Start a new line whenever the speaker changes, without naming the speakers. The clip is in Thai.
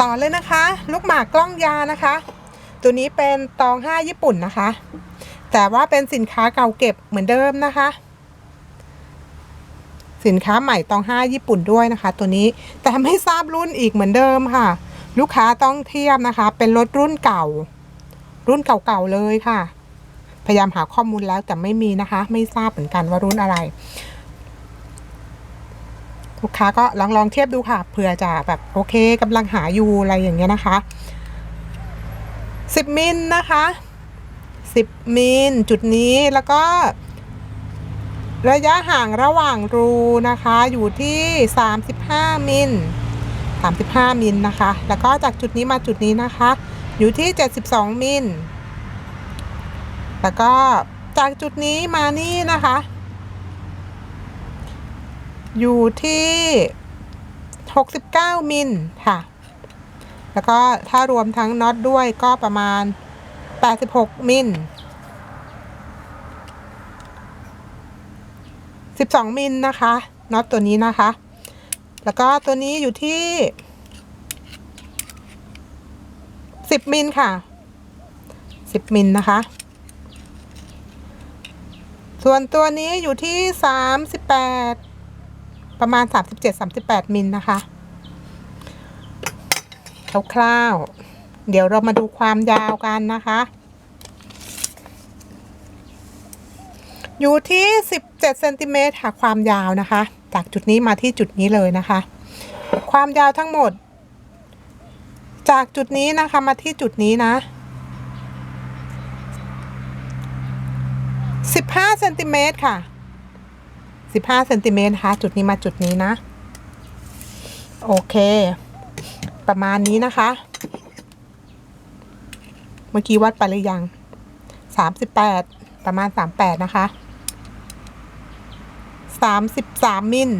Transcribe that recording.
ต่อเลยนะคะ ลูกหมากกล้องยานะคะ ตัวนี้เป็นตองห้าญี่ปุ่นนะคะ แต่ว่าเป็นสินค้าเก่าเก็บเหมือนเดิมนะคะ สินค้าใหม่ตองห้าญี่ปุ่นด้วยนะคะ ตัวนี้แต่ไม่ทราบรุ่นอีกเหมือนเดิมค่ะ ลูกค้าต้องเทียบนะคะ เป็นรถรุ่นเก่า รุ่นเก่าๆเลยค่ะ พยายามหาข้อมูลแล้วแต่ไม่มีนะคะ ไม่ทราบเหมือนกันว่ารุ่นอะไร ลูกค้าก็ลองลองเทียบดูค่ะเผื่อจะแบบโอเคกำลังหาอยู่อะไรอย่างเงี้ยนะคะ 10 มิลนะคะ 10 มิลจุดนี้แล้วก็ ระยะห่างระหว่างรูนะคะ อยู่ที่ 35 มิล35 มิลนะคะ แล้วก็จากจุดนี้มาจุดนี้นะคะ อยู่ที่ 72 มิลแล้วก็จากจุดนี้มานี่นะคะ อยู่ที่ 69 มิลค่ะ แล้วก็ถ้ารวมทั้งน็อตด้วยก็ประมาณ 86 มิล 12 มิลนะคะน็อตตัวนี้นะคะ แล้วก็ตัวนี้อยู่ที่ 10 มิลค่ะ 10 มิลนะคะส่วนตัวนี้อยู่ที่ 38 ประมาณ 37-38 มิลนะคะคร่าวๆเดี๋ยวเรามาดูความยาวกันนะคะ อยู่ที่ 17เซนติเมตรค่ะความยาวนะคะ จากจุดนี้มาที่จุดนี้เลยนะคะ ความยาวทั้งหมด จากจุดนี้นะคะมาที่จุดนี้นะ15เซนติเมตรค่ะ 15เซนติเมตรนะคะจุดนี้มาจุดนี้นะ โอเค ประมาณนี้นะคะ เมื่อกี้วัดไปหรือยัง38 ประมาณ 38 นะคะ 33มิล